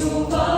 Україну.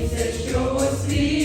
Місяць, що освічує